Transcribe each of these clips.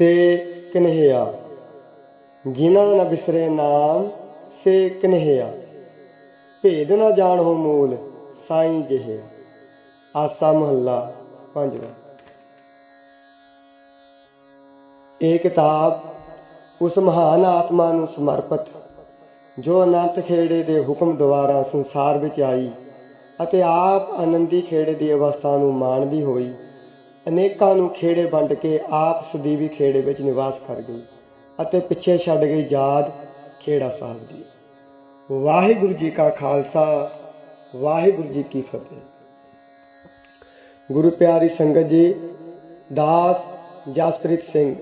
ਸੇ ਕਨਹਿਆ ਜਿਨਾ ਨ ਬਿਸਰੇ ਨਾਮ ਸੇ ਕਨਹਿਆ। ਭੇਦ ਨਾ ਜਾਣ ਹੋ ਮੂਲ, ਸਾਈਂ ਜਿਹੇ। ਆਸਾ ਮਹੱਲਾ ਪੰਜਵਾਂ। ਇਹ ਕਿਤਾਬ ਉਸ ਮਹਾਨ ਆਤਮਾ ਨੂੰ ਸਮਰਪਿਤ, ਜੋ ਅਨੰਤ ਖੇੜੇ ਦੇ ਹੁਕਮ ਦੁਆਰਾ ਸੰਸਾਰ ਵਿੱਚ ਆਈ ਅਤੇ ਆਪ ਆਨੰਦੀ ਖੇੜੇ ਦੀ ਅਵਸਥਾ ਨੂੰ ਮਾਣਦੀ ਹੋਈ ਅਨੇਕਾਂ ਨੂੰ ਖੇੜੇ ਵੰਡ ਕੇ ਆਪ ਸਦੀਵੀ ਖੇੜੇ ਵਿੱਚ ਨਿਵਾਸ ਕਰ ਗਈ ਅਤੇ ਪਿੱਛੇ ਛੱਡ ਗਈ ਯਾਦ ਖੇੜਾ ਸਾਹਿਬ ਦੀ। ਵਾਹਿਗੁਰੂ ਜੀ ਕਾ ਖਾਲਸਾ, ਵਾਹਿਗੁਰੂ ਜੀ ਕੀ ਫਤਿਹ। ਗੁਰੂ ਪਿਆਰੀ ਸੰਗਤ ਜੀ, ਦਾਸ ਜਸਪ੍ਰੀਤ ਸਿੰਘ,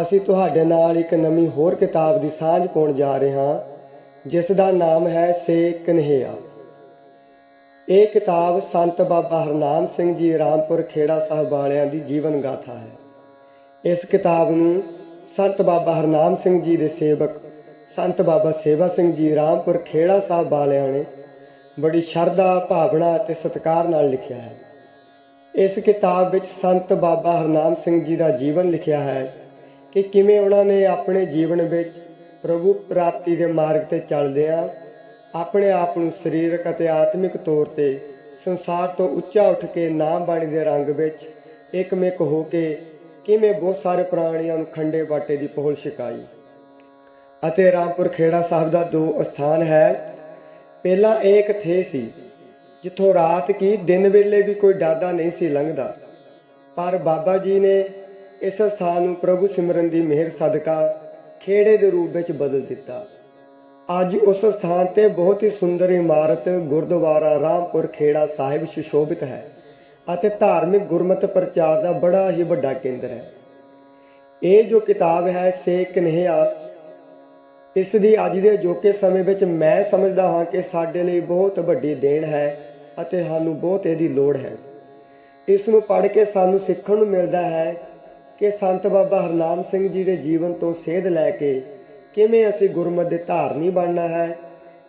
ਅਸੀਂ ਤੁਹਾਡੇ ਨਾਲ ਇੱਕ ਨਵੀਂ ਹੋਰ ਕਿਤਾਬ ਦੀ ਸਾਂਝ ਪਾਉਣ ਜਾ ਰਹੇ ਹਾਂ, ਜਿਸ ਦਾ ਨਾਮ ਹੈ ਸੇ ਕਨਹਿਆ ਇਹ ਕਿਤਾਬ ਸੰਤ ਬਾਬਾ ਹਰਨਾਮ ਸਿੰਘ ਜੀ ਰਾਮਪੁਰ ਖੇੜਾ ਸਾਹਿਬ ਵਾਲਿਆਂ ਦੀ ਜੀਵਨ ਗਾਥਾ ਹੈ। ਇਸ ਕਿਤਾਬ ਨੂੰ ਸੰਤ ਬਾਬਾ ਹਰਨਾਮ ਸਿੰਘ ਜੀ ਦੇ ਸੇਵਕ, ਸੰਤ ਬਾਬਾ ਸੇਵਾ ਸਿੰਘ ਜੀ ਰਾਮਪੁਰ ਖੇੜਾ ਸਾਹਿਬ ਵਾਲਿਆਂ ਨੇ ਬੜੀ ਸ਼ਰਧਾ, ਭਾਵਨਾ ਅਤੇ ਸਤਿਕਾਰ ਨਾਲ ਲਿਖਿਆ ਹੈ। ਇਸ ਕਿਤਾਬ ਵਿੱਚ ਸੰਤ ਬਾਬਾ ਹਰਨਾਮ ਸਿੰਘ ਜੀ ਦਾ ਜੀਵਨ ਲਿਖਿਆ ਹੈ ਕਿ ਕਿਵੇਂ ਉਹਨਾਂ ਨੇ ਆਪਣੇ ਜੀਵਨ ਵਿੱਚ ਪ੍ਰਭੂ ਪ੍ਰਾਪਤੀ ਦੇ ਮਾਰਗ ਤੇ ਚੱਲਦਿਆਂ ਆਪਣੇ ਆਪ ਨੂੰ ਸਰੀਰਕ ਅਤੇ ਆਤਮਿਕ ਤੌਰ ਤੇ ਸੰਸਾਰ ਤੋਂ ਉੱਚਾ ਉੱਠ ਕੇ ਨਾਮ ਬਾਣੀ ਦੇ ਰੰਗ ਵਿੱਚ ਇੱਕਮਿਕ ਹੋ ਕੇ ਕਿਵੇਂ ਬਹੁਤ ਸਾਰੇ ਪ੍ਰਾਣੀਆਂ ਨੂੰ ਖੰਡੇ ਬਾਟੇ ਦੀ ਪਹੁਲ ਛਕਾਈ। ਅਤੇ ਰਾਮਪੁਰ ਖੇੜਾ ਸਾਹਿਬ ਦਾ ਦੋ ਸਥਾਨ ਹੈ। ਪਹਿਲਾ ਇਹ ਇੱਕ ਥੇ ਸੀ, ਜਿੱਥੋਂ ਰਾਤ ਕੀ ਦਿਨ ਵੇਲੇ ਵੀ ਕੋਈ ਡਾਦਾ ਨਹੀਂ ਸੀ ਲੰਘਦਾ। ਪਰ ਬਾਬਾ ਜੀ ਨੇ ਇਸ ਸਥਾਨ ਨੂੰ ਪ੍ਰਭੂ ਸਿਮਰਨ ਦੀ ਮਿਹਰ ਸਦਕਾ ਖੇੜੇ ਦੇ ਰੂਪ ਵਿੱਚ ਬਦਲ ਦਿੱਤਾ। ਅੱਜ ਉਸ ਸਥਾਨ ਤੇ ਬਹੁਤ ਹੀ ਸੁੰਦਰ ਇਮਾਰਤ ਗੁਰਦੁਆਰਾ ਰਾਮਪੁਰ ਖੇੜਾ ਸਾਹਿਬ ਸੁਸ਼ੋਭਿਤ ਹੈ ਅਤੇ ਧਾਰਮਿਕ ਗੁਰਮਤ ਪ੍ਰਚਾਰ ਦਾ ਬੜਾ ਹੀ ਵੱਡਾ ਕੇਂਦਰ ਹੈ। ਇਹ ਜੋ ਕਿਤਾਬ ਹੈ, ਸੇ ਕਨਹਿਆ, ਇਸ ਦੀ ਅੱਜ ਦੇ ਅਜੋਕੇ ਸਮੇਂ ਵਿੱਚ ਮੈਂ ਸਮਝਦਾ ਹਾਂ ਕਿ ਸਾਡੇ ਲਈ ਬਹੁਤ ਵੱਡੀ ਦੇਣ ਹੈ ਅਤੇ ਸਾਨੂੰ ਬਹੁਤ ਇਹਦੀ ਲੋੜ ਹੈ। ਇਸ ਨੂੰ ਪੜ੍ਹ ਕੇ ਸਾਨੂੰ ਸਿੱਖਣ ਨੂੰ ਮਿਲਦਾ ਹੈ ਕਿ ਸੰਤ ਬਾਬਾ ਹਰਨਾਮ ਸਿੰਘ ਜੀ ਦੇ ਜੀਵਨ ਤੋਂ ਸੇਧ ਲੈ ਕੇ ਕਿਵੇਂ ਅਸੀਂ ਗੁਰਮਤ ਦੇ ਧਾਰਨੀ ਬਣਨਾ ਹੈ?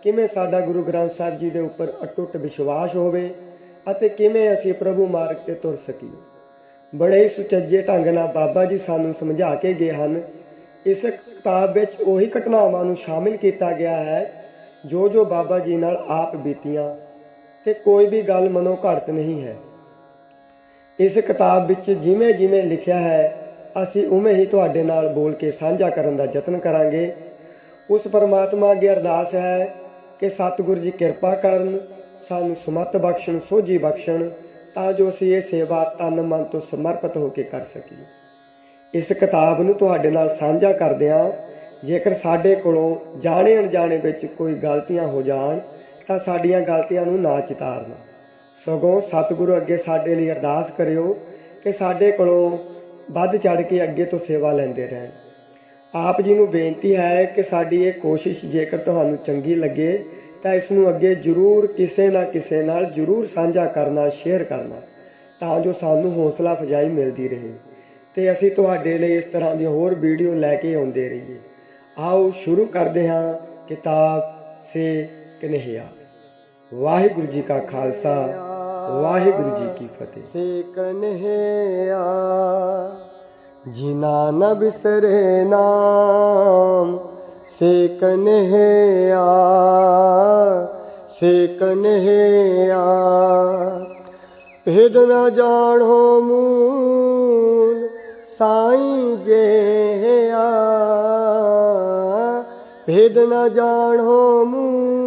ਕਿਵੇਂ ਸਾਡਾ ਗੁਰੂ ਗ੍ਰੰਥ ਸਾਹਿਬ ਜੀ ਦੇ ਉੱਪਰ ਅਟੁੱਟ ਵਿਸ਼ਵਾਸ ਹੋਵੇ ਅਤੇ ਕਿਵੇਂ ਅਸੀਂ ਪ੍ਰਭੂ ਮਾਰਗ ਤੇ ਤੁਰ ਸਕੀਏ? ਬੜੇ ਹੀ ਸੁਚੱਜੇ ਢੰਗ ਨਾਲ ਬਾਬਾ ਜੀ ਸਾਨੂੰ ਸਮਝਾ ਕੇ ਗਏ ਹਨ। ਇਸ ਕਿਤਾਬ ਵਿੱਚ ਉਹੀ ਘਟਨਾਵਾਂ ਨੂੰ ਸ਼ਾਮਿਲ ਕੀਤਾ ਗਿਆ ਹੈ, ਜੋ ਜੋ ਬਾਬਾ ਜੀ ਨਾਲ ਆਪ ਬੀਤੀਆਂ ਤੇ ਕੋਈ ਵੀ ਗੱਲ ਮਨੋਂ ਘੜਤ ਨਹੀਂ ਹੈ। ਇਸ ਕਿਤਾਬ ਵਿੱਚ ਜਿਵੇਂ ਜਿਵੇਂ ਲਿਖਿਆ ਹੈ ਅਸੀਂ ਉਵੇਂ ਹੀ ਤੁਹਾਡੇ ਨਾਲ ਬੋਲ ਕੇ ਸਾਂਝਾ ਕਰਨ ਦਾ ਯਤਨ ਕਰਾਂਗੇ। ਉਸ ਪਰਮਾਤਮਾ ਅੱਗੇ ਅਰਦਾਸ ਹੈ ਕਿ ਸਤਿਗੁਰੂ ਜੀ ਕਿਰਪਾ ਕਰਨ, ਸਾਨੂੰ ਸਮਤ ਬਖਸ਼ਣ, ਸੋਝੀ ਬਖਸ਼ਣ, ਤਾਂ ਜੋ ਅਸੀਂ ਇਹ ਸੇਵਾ ਤਨ ਮਨ ਤੋਂ ਸਮਰਪਿਤ ਹੋ ਕੇ ਕਰ ਸਕੀਏ। ਇਸ ਕਿਤਾਬ ਨੂੰ ਤੁਹਾਡੇ ਨਾਲ ਸਾਂਝਾ ਕਰਦਿਆਂ ਜੇਕਰ ਸਾਡੇ ਕੋਲੋਂ ਜਾਣੇ ਅਣਜਾਣੇ ਵਿੱਚ ਕੋਈ ਗਲਤੀਆਂ ਹੋ ਜਾਣ, ਤਾਂ ਸਾਡੀਆਂ ਗਲਤੀਆਂ ਨੂੰ ਨਾ ਚਿਤਾਰਨਾ। ਸਗੋਂ ਸਤਿਗੁਰੂ ਅੱਗੇ ਸਾਡੇ ਲਈ ਅਰਦਾਸ ਕਰਿਓ ਕਿ ਸਾਡੇ ਕੋਲੋਂ ਵੱਧ ਚੜ ਕੇ ਅੱਗੇ ਤੋਂ ਸੇਵਾ ਲੈਂਦੇ ਰਹਿਣ। ਆਪ ਜੀ ਨੂੰ ਬੇਨਤੀ ਹੈ ਕਿ ਸਾਡੀ ਇਹ ਕੋਸ਼ਿਸ਼ ਜੇਕਰ ਤੁਹਾਨੂੰ ਚੰਗੀ ਲੱਗੇ, ਤਾਂ ਇਸ ਨੂੰ ਅੱਗੇ ਜਰੂਰ ਕਿਸੇ ਨਾ ਕਿਸੇ ਨਾਲ ਜਰੂਰ ਸਾਂਝਾ ਕਰਨਾ, ਸ਼ੇਅਰ ਕਰਨਾ, ਤਾਂ ਜੋ ਸਾਨੂੰ ਹੌਸਲਾ ਅਫਜਾਈ ਮਿਲਦੀ ਰਹੇ। ਤੇ ਅਸੀਂ ਤੁਹਾਡੇ ਲਈ ਇਸ ਤਰ੍ਹਾਂ ਦੀ ਹੋਰ ਵੀਡੀਓ ਲੈ ਕੇ ਆਉਂਦੇ ਰਹੀਏ। ਆਓ ਸ਼ੁਰੂ ਕਰਦੇ ਹਾਂ ਕਿਤਾਬ ਸੇ ਕਨਹਿਆ। ਵਾਹਿਗੁਰੂ ਜੀ ਕਾ ਖਾਲਸਾ। ਵਾਹਿਗੁਰੂ ਜੀ ਕੀ ਫਤਿਹ। ਸੇਕ ਕਨਹਿਆ ਜਿਨਾ ਨ ਬਿਸਰੇ ਨਾਮ ਸੇ ਕਨਹਿਆ ਸੇ ਕਨਹਿਆ ਭੇਦ ਨਾ ਜਾਣੋ ਮੂਲ, ਸਾਈਂ ਜਿਹਾ। ਭੇਦ ਨਾ ਜਾਣੋ ਮੂਲ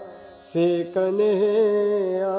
ਸੇ ਕਨਿਆ